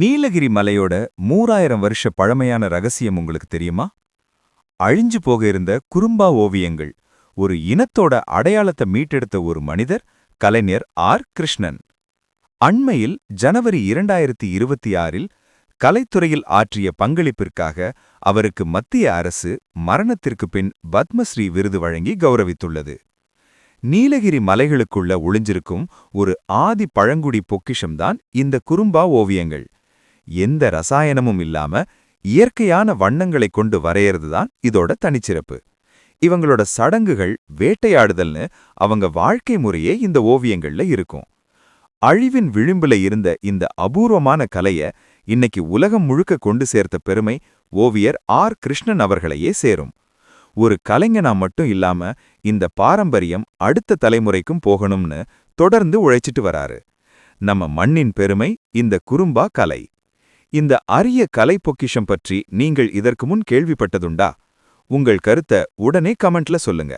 நீலகிரி மலையோட மூறாயிரம் வருஷ பழமையான ரகசியம் உங்களுக்கு தெரியுமா? அழிஞ்சு போக இருந்த குறும்பா ஓவியங்கள் ஒரு இனத்தோட அடையாளத்தை மீட்டெடுத்த ஒரு மனிதர் கலைஞர் ஆர். கிருஷ்ணன். அண்மையில் ஜனவரி இரண்டாயிரத்தி இருபத்தி ஆறில் கலைத்துறையில் ஆற்றிய பங்களிப்பிற்காக அவருக்கு மத்திய அரசு மரணத்திற்கு பின் பத்மஸ்ரீ விருது வழங்கி கௌரவித்துள்ளது. நீலகிரி மலைகளுக்குள்ள ஒளிஞ்சிருக்கும் ஒரு ஆதி பழங்குடி பொக்கிஷம்தான் இந்த குறும்பா ஓவியங்கள். எந்த ரசாயனமும் இல்லாம இயற்கையான வண்ணங்களை கொண்டு வரையறது தான் இதோட தனிச்சிறப்பு. இவங்களோட சடங்குகள் வேட்டையாடுதல்னு அவங்க வாழ்க்கை முறையே இந்த ஓவியங்கள்ல இருக்கும். அழிவின் விளிம்புல இருந்த இந்த அபூர்வமான கலைய இன்னைக்கு உலகம் முழுக்க கொண்டு சேர்த்த பெருமை ஓவியர் ஆர். கிருஷ்ணன் அவர்களையே சேரும். ஒரு கலைஞனா மட்டும் இல்லாம இந்த பாரம்பரியம் அடுத்த தலைமுறைக்கும் போகணும்னு தொடர்ந்து உழைச்சிட்டு வராரு. நம்ம மண்ணின் பெருமை இந்த குறும்பா கலை. இந்த அரிய கலை பொக்கிஷம் பற்றி நீங்கள் இதற்கு முன் கேள்விப்பட்டதுண்டா? உங்கள் கருத்தை உடனே கமெண்ட்ல சொல்லுங்க.